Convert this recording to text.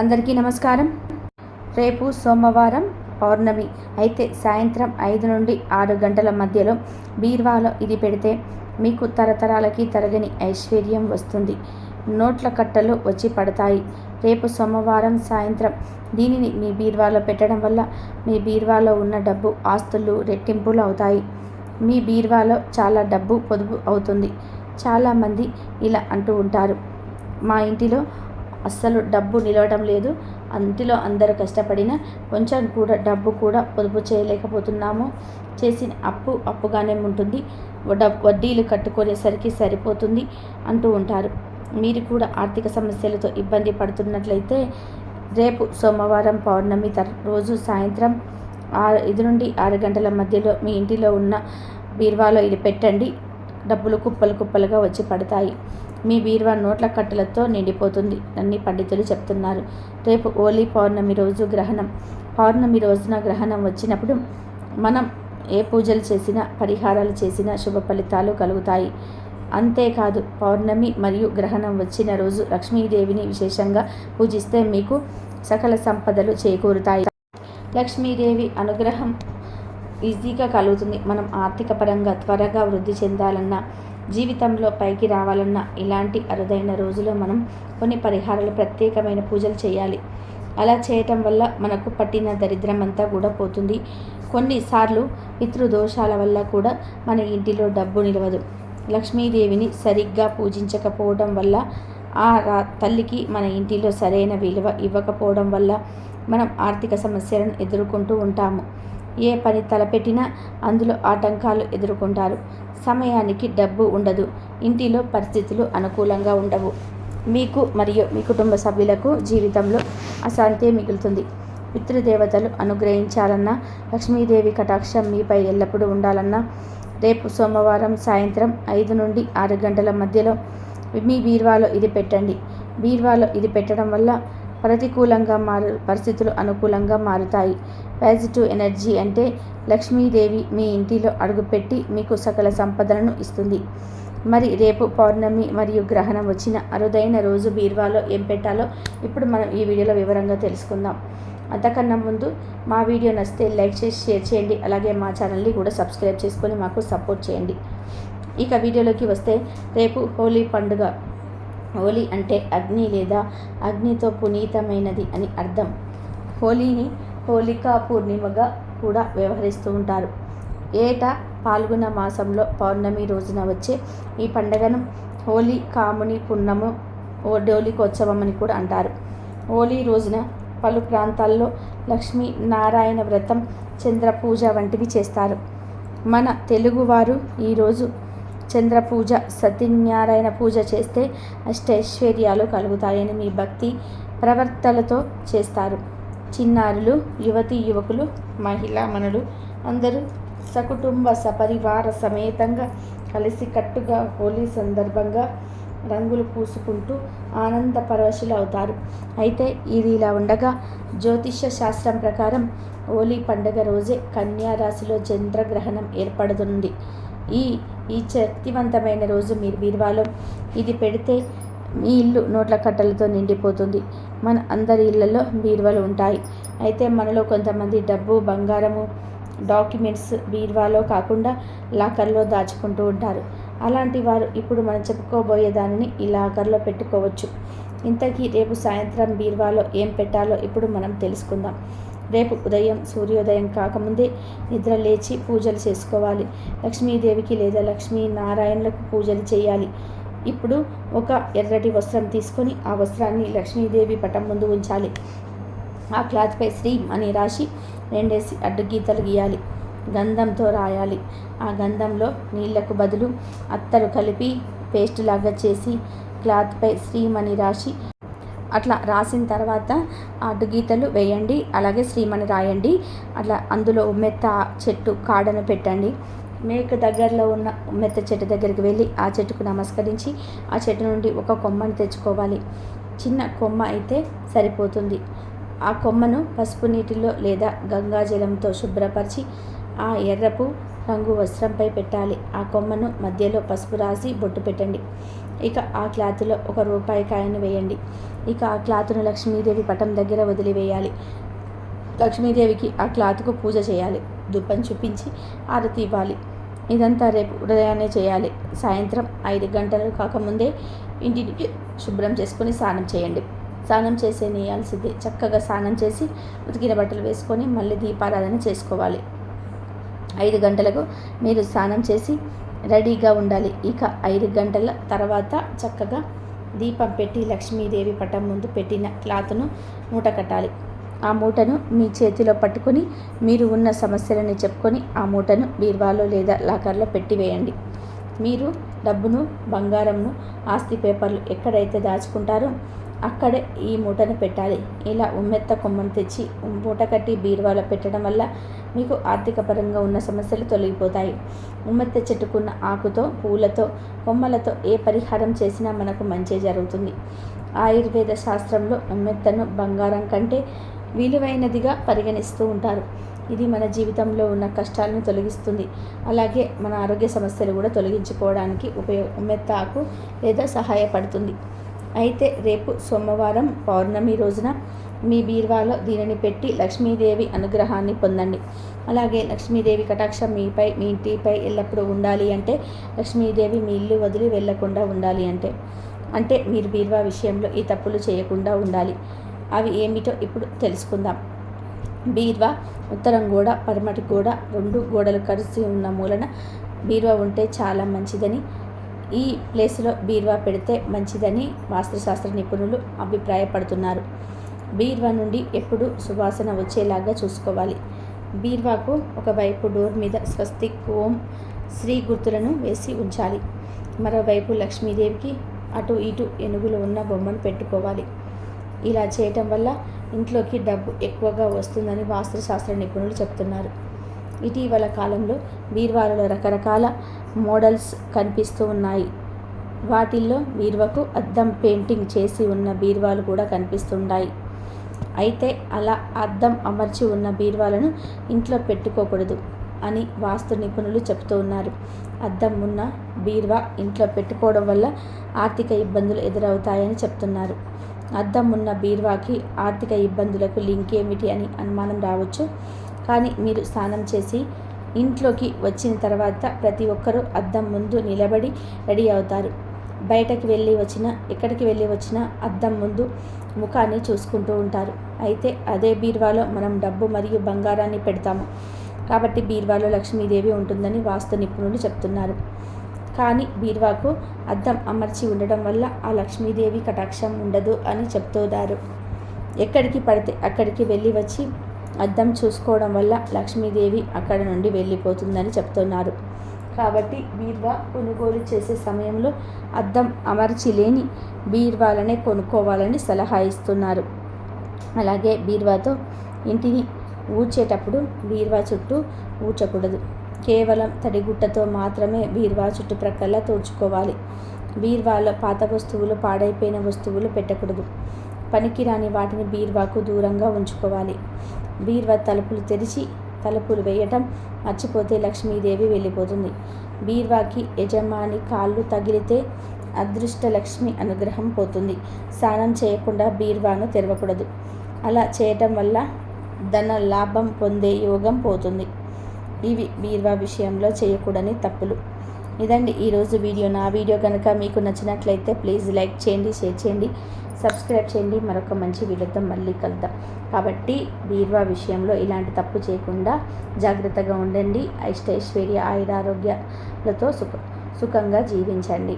అందరికీ నమస్కారం. రేపు సోమవారం పౌర్ణమి. అయితే సాయంత్రం ఐదు నుండి ఆరు గంటల మధ్యలో బీర్వాలో ఇది పెడితే మీకు తరతరాలకి తరగని ఐశ్వర్యం వస్తుంది. నోట్ల కట్టలు వచ్చి పడతాయి. రేపు సోమవారం సాయంత్రం దీనిని మీ బీర్వాలో పెట్టడం వల్ల మీ బీర్వాలో ఉన్న డబ్బు ఆస్తులు రెట్టింపులు అవుతాయి. మీ బీర్వాలో చాలా డబ్బు పొదుపు అవుతుంది. చాలామంది ఇలా అంటూ ఉంటారు. మా ఇంటిలో అస్సలు డబ్బు నిలవడం లేదు. అంటిలో అందరూ కష్టపడినా కొంచెం కూడా డబ్బు కూడా పొదుపు చేయలేకపోతున్నాము. చేసిన అప్పు అప్పుగానే ఉంటుంది. వడ్డీలు కట్టుకునేసరికి సరిపోతుంది అంటూ ఉంటారు. మీరు కూడా ఆర్థిక సమస్యలతో ఇబ్బంది పడుతున్నట్లయితే రేపు సోమవారం పౌర్ణమి తర్ రోజు సాయంత్రం ఆరు ఐదు నుండి ఆరు గంటల మధ్యలో మీ ఇంటిలో ఉన్న బీర్వాలో ఇది పెట్టండి. డబ్బులు కుప్పలు కుప్పలుగా వచ్చి పడతాయి. మీ బీరువా నోట్ల కట్టలతో నిండిపోతుంది. అన్ని పండితులు చెప్తున్నారు. రేపు ఓలీ పౌర్ణమి రోజు గ్రహణం. పౌర్ణమి రోజున గ్రహణం వచ్చినప్పుడు మనం ఏ పూజలు చేసినా పరిహారాలు చేసినా శుభ ఫలితాలు కలుగుతాయి. అంతేకాదు పౌర్ణమి మరియు గ్రహణం వచ్చిన రోజు లక్ష్మీదేవిని విశేషంగా పూజిస్తే మీకు సకల సంపదలు చేకూరుతాయి. లక్ష్మీదేవి అనుగ్రహం ఈజీగా కలుగుతుంది. మనం ఆర్థిక పరంగా త్వరగా వృద్ధి చెందాలన్నా జీవితంలో పైకి రావాలన్నా ఇలాంటి అరుదైన రోజులో మనం కొన్ని పరిహారాలు ప్రత్యేకమైన పూజలు చేయాలి. అలా చేయటం వల్ల మనకు పట్టిన దరిద్రం అంతా కూడా పోతుంది. కొన్నిసార్లు పితృదోషాల వల్ల కూడా మన ఇంటిలో డబ్బు నిలవదు. లక్ష్మీదేవిని సరిగ్గా పూజించకపోవడం వల్ల ఆ రా- తల్లికి మన ఇంటిలో సరైన విలువ ఇవ్వకపోవడం వల్ల మనం ఆర్థిక సమస్యలను ఎదుర్కొంటూ ఉంటాము. ఏ పని తలపెట్టినా అందులో ఆటంకాలు ఎదుర్కొంటారు. సమయానికి డబ్బు ఉండదు. ఇంటిలో పరిస్థితులు అనుకూలంగా ఉండవు. మీకు మరియు మీ కుటుంబ సభ్యులకు జీవితంలో అశాంతి మిగులుతుంది. పితృదేవతలు అనుగ్రహించాలన్నా లక్ష్మీదేవి కటాక్షం మీపై ఎల్లప్పుడూ ఉండాలన్నా రేపు సోమవారం సాయంత్రం ఐదు నుండి ఆరు గంటల మధ్యలో మీ బీర్వాలో ఇది పెట్టండి. బీర్వాలో ఇది పెట్టడం వల్ల ప్రతికూలంగా మారు పరిస్థితులు అనుకూలంగా మారుతాయి. పాజిటివ్ ఎనర్జీ అంటే లక్ష్మీదేవి మీ ఇంటిలో అడుగుపెట్టి మీకు సకల సంపదలను ఇస్తుంది. మరి రేపు పౌర్ణమి మరియు గ్రహణం వచ్చిన అరుదైన రోజు బీర్వాలో ఏం పెట్టాలో ఇప్పుడు మనం ఈ వీడియోలో వివరంగా తెలుసుకుందాం. అంతకన్నా ముందు మా వీడియో నచ్చితే లైక్ చేసి షేర్ చేయండి. అలాగే మా ఛానల్ని కూడా సబ్స్క్రైబ్ చేసుకొని మాకు సపోర్ట్ చేయండి. ఇక వీడియోలోకి వస్తే రేపు హోలీ పండుగ. హోలీ అంటే అగ్ని లేదా అగ్నితో పునీతమైనది అని అర్థం. హోలీని హోలికా పూర్ణిమగా కూడా వ్యవహరిస్తూ ఉంటారు. ఏటా పాల్గొన మాసంలో పౌర్ణమి రోజున వచ్చే ఈ పండుగను హోలీ కాముని పున్నము ఓ డోలికోత్సవం అని కూడా అంటారు. హోలీ రోజున పలు ప్రాంతాల్లో లక్ష్మీ నారాయణ వ్రతం చంద్ర పూజ వంటివి చేస్తారు. మన తెలుగువారు ఈరోజు చంద్ర పూజ సత్యనారాయణ పూజ చేస్తే అష్టైశ్వర్యాలు కలుగుతాయని మీ భక్తి ప్రవర్తలతో చేస్తారు. చిన్నారులు యువతి యువకులు మహిళామణులు అందరూ సకుటుంబ సపరివార సమేతంగా కలిసికట్టుగా హోలీ సందర్భంగా రంగులు పూసుకుంటూ ఆనంద పరవశులు అవుతారు. అయితే ఇది ఇలా ఉండగా జ్యోతిష్య శాస్త్రం ప్రకారం హోలీ పండుగ రోజే కన్యారాశిలో చంద్రగ్రహణం ఏర్పడుతుంది ఈ ఈ శక్తివంతమైన రోజు మీరు బీరువాలో ఇది పెడితే మీ ఇల్లు నోట్ల కట్టలతో నిండిపోతుంది. మన అందరి ఇళ్ళలో బీరువాలు ఉంటాయి. అయితే మనలో కొంతమంది డబ్బు బంగారము డాక్యుమెంట్స్ బీరువాలో కాకుండా లాకర్లో దాచుకుంటూ ఉంటారు. అలాంటి వారు ఇప్పుడు మనం చెప్పుకోబోయే దానిని ఈ లాకర్లో పెట్టుకోవచ్చు. ఇంతకీ రేపు సాయంత్రం బీరువాలో ఏం పెట్టాలో ఇప్పుడు మనం తెలుసుకుందాం. రేపు ఉదయం సూర్యోదయం కాకముందే నిద్ర లేచి పూజలు చేసుకోవాలి. లక్ష్మీదేవికి లేదా లక్ష్మీ నారాయణలకు పూజలు చేయాలి. ఇప్పుడు ఒక ఎర్రటి వస్త్రం తీసుకొని ఆ వస్త్రాన్ని లక్ష్మీదేవి పటం ముందు ఉంచాలి. ఆ క్లాత్పై శ్రీం అని రాసి రెండేసి అడ్డగీతలు గీయాలి. గంధంతో రాయాలి. ఆ గంధంలో నీళ్ళకు బదులు అత్తరు కలిపి పేస్ట్ లాగా చేసి క్లాత్పై శ్రీమని అని రాసి అట్లా రాసిన తర్వాత అడ్డు గీతలు వేయండి అలాగే శ్రీమని రాయండి. అట్లా అందులో మెత్త చెట్టు కాడను పెట్టండి. మేక దగ్గరలో ఉన్న మెత్త చెట్టు దగ్గరికి వెళ్ళి ఆ చెట్టుకు నమస్కరించి ఆ చెట్టు నుండి ఒక కొమ్మను తెచ్చుకోవాలి. చిన్న కొమ్మ అయితే సరిపోతుంది. ఆ కొమ్మను పసుపు నీటిలో లేదా గంగాజలంతో శుభ్రపరిచి ఆ ఎర్రపు రంగు వస్త్రంపై పెట్టాలి. ఆ కొమ్మను మధ్యలో పసుపు రాసి బొట్టు పెట్టండి. ఇక ఆ క్లాత్లో ఒక రూపాయి కాయను వేయండి. ఇక ఆ క్లాత్ను లక్ష్మీదేవి పటం దగ్గర వదిలివేయాలి. లక్ష్మీదేవికి ఆ క్లాత్కు పూజ చేయాలి. దుప్పం చూపించి ఆరతి ఇవ్వాలి. ఇదంతా రేపు ఉదయాన్నే చేయాలి. సాయంత్రం ఐదు గంటలు కాకముందే ఇంటిని శుభ్రం చేసుకొని స్నానం చేయండి. స్నానం చేసే నేయాల్సిందే చక్కగా స్నానం చేసి ఉతికిన బట్టలు వేసుకొని మళ్ళీ దీపారాధన చేసుకోవాలి. ఐదు గంటలకు మీరు స్నానం చేసి రెడీగా ఉండాలి. ఇక ఐదు గంటల తర్వాత చక్కగా దీపం పెట్టి లక్ష్మీదేవి పటం ముందు పెట్టిన క్లాత్ను మూట కట్టాలి. ఆ మూటను మీ చేతిలో పట్టుకొని మీరు ఉన్న సమస్యలని చెప్పుకొని ఆ మూటను బీర్వాలో లేదా లాకర్లో పెట్టివేయండి మీరు డబ్బును బంగారంను ఆస్తి పేపర్లు ఎక్కడైతే దాచుకుంటారో అక్కడే ఈ మూటను పెట్టాలి. ఇలా ఉమ్మెత్త కొమ్మను తెచ్చి మూట కట్టి బీరువాలో పెట్టడం వల్ల మీకు ఆర్థికపరంగా ఉన్న సమస్యలు తొలగిపోతాయి. ఉమ్మెత్త చెట్టుకున్న ఆకుతో పూలతో కొమ్మలతో ఏ పరిహారం చేసినా మనకు మంచి జరుగుతుంది. ఆయుర్వేద శాస్త్రంలో ఉమ్మెత్తను బంగారం కంటే విలువైనదిగా పరిగణిస్తూ ఉంటారు. ఇది మన జీవితంలో ఉన్న కష్టాలను తొలగిస్తుంది. అలాగే మన ఆరోగ్య సమస్యలు కూడా తొలగించుకోవడానికి ఉపయోగ మెత్తాకు లేదా సహాయపడుతుంది. అయితే రేపు సోమవారం పౌర్ణమి రోజున మీ బీర్వాలో దీనిని పెట్టి లక్ష్మీదేవి అనుగ్రహాన్ని పొందండి. అలాగే లక్ష్మీదేవి కటాక్షం మీపై మీ ఇంటిపై ఎల్లప్పుడూ ఉండాలి అంటే లక్ష్మీదేవి మీ ఇల్లు వదిలి వెళ్ళకుండా ఉండాలి అంటే అంటే మీరు బీర్వా విషయంలో ఈ తప్పులు చేయకుండా ఉండాలి. అవి ఏమిటో ఇప్పుడు తెలుసుకుందాం. బీర్వా ఉత్తరం గోడ పడమటి గోడ రెండు గోడలు కలిసి ఉన్న మూలన బీర్వా ఉంటే చాలా మంచిదని ఈ ప్లేస్లో బీర్వా పెడితే మంచిదని వాస్తుశాస్త్ర నిపుణులు అభిప్రాయపడుతున్నారు. బీర్వా నుండి ఎప్పుడు సువాసన వచ్చేలాగా చూసుకోవాలి. బీర్వాకు ఒకవైపు డోర్ మీద స్వస్తిక్ ఓం శ్రీ గుర్తులను వేసి ఉంచాలి. మరోవైపు లక్ష్మీదేవికి అటు ఇటు ఎనుగులు ఉన్న బొమ్మను పెట్టుకోవాలి. ఇలా చేయటం వల్ల ఇంట్లోకి డబ్బు ఎక్కువగా వస్తుందని వాస్తుశాస్త్ర నిపుణులు చెప్తున్నారు. ఇటీవల కాలంలో బీర్వాలలో రకరకాల మోడల్స్ కనిపిస్తూ ఉన్నాయి. వాటిల్లో బీర్వకు అద్దం పెయింటింగ్ చేసి ఉన్న బీర్వాలు కూడా కనిపిస్తున్నాయి అయితే అలా అద్దం అమర్చి ఉన్న బీర్వాలను ఇంట్లో పెట్టుకోకూడదు అని వాస్తు నిపుణులు చెప్తూ ఉన్నారు. అద్దం ఉన్న బీర్వా ఇంట్లో పెట్టుకోవడం వల్ల ఆర్థిక ఇబ్బందులు ఎదురవుతాయని చెప్తున్నారు అద్దం ఉన్న బీర్వాకి ఆర్థిక ఇబ్బందులకు లింక్ ఏమిటి అని అనుమానం రావచ్చు. కానీ మీరు స్నానం చేసి ఇంట్లోకి వచ్చిన తర్వాత ప్రతి ఒక్కరూ అద్దం ముందు నిలబడి రెడీ అవుతారు. బయటకు వెళ్ళి వచ్చిన ఎక్కడికి వెళ్ళి వచ్చినా అద్దం ముందు ముఖాన్ని చూసుకుంటూ ఉంటారు. అయితే అదే బీర్వాలో మనం డబ్బు మరియు బంగారాన్ని పెడతాము. కాబట్టి బీర్వాలో లక్ష్మీదేవి ఉంటుందని వాస్తు నిపుణులు చెప్తున్నారు. కానీ బీర్వాకు అద్దం అమర్చి ఉండడం వల్ల ఆ లక్ష్మీదేవి కటాక్షం ఉండదు అని చెప్తున్నారు ఎక్కడికి పడితే అక్కడికి వెళ్ళి వచ్చి అద్దం చూసుకోవడం వల్ల లక్ష్మీదేవి అక్కడ నుండి వెళ్ళిపోతుందని చెప్తున్నారు. కాబట్టి బీర్వా కొనుగోలు చేసే సమయంలో అద్దం అమర్చి లేని బీర్వాలనే కొనుక్కోవాలని సలహా ఇస్తున్నారు. అలాగే బీర్వాతో ఇంటిని ఊడ్చేటప్పుడు బీర్వా చుట్టూ ఊడ్చకూడదు. కేవలం తడిగుట్టతో మాత్రమే బీర్వా చుట్టుప్రక్కల తోడ్చుకోవాలి బీర్వాలో పాత వస్తువులు పాడైపోయిన వస్తువులు పెట్టకూడదు. పనికిరాని వాటిని బీర్వాకు దూరంగా ఉంచుకోవాలి. బీర్వా తలుపులు తెరిచి తలుపులు వేయటం మర్చిపోతే లక్ష్మీదేవి వెళ్ళిపోతుంది. బీర్వాకి యజమాని కాళ్ళు తగిలితే అదృష్ట లక్ష్మి అనుగ్రహం పోతుంది. స్నానం చేయకుండా బీర్వాను తెరవకూడదు. అలా చేయటం వల్ల ధన లాభం పొందే యోగం పోతుంది. ఇవి బీర్వా విషయంలో చేయకూడని తప్పులు. ఇదండి ఈరోజు వీడియో. నా వీడియో కనుక మీకు నచ్చినట్లయితే ప్లీజ్ లైక్ చేయండి షేర్ చేయండి. సబ్స్క్రైబ్ చేయండి. మరొక మంచి వీడియోతో మళ్ళీ కలుద్దాం. కాబట్టి బీర్వా విషయంలో ఇలాంటి తప్పు చేయకుండా జాగ్రత్తగా ఉండండి. ఐష్టైశ్వర్య ఆయురారోగ్యాలతో సుఖ సుఖంగా జీవించండి.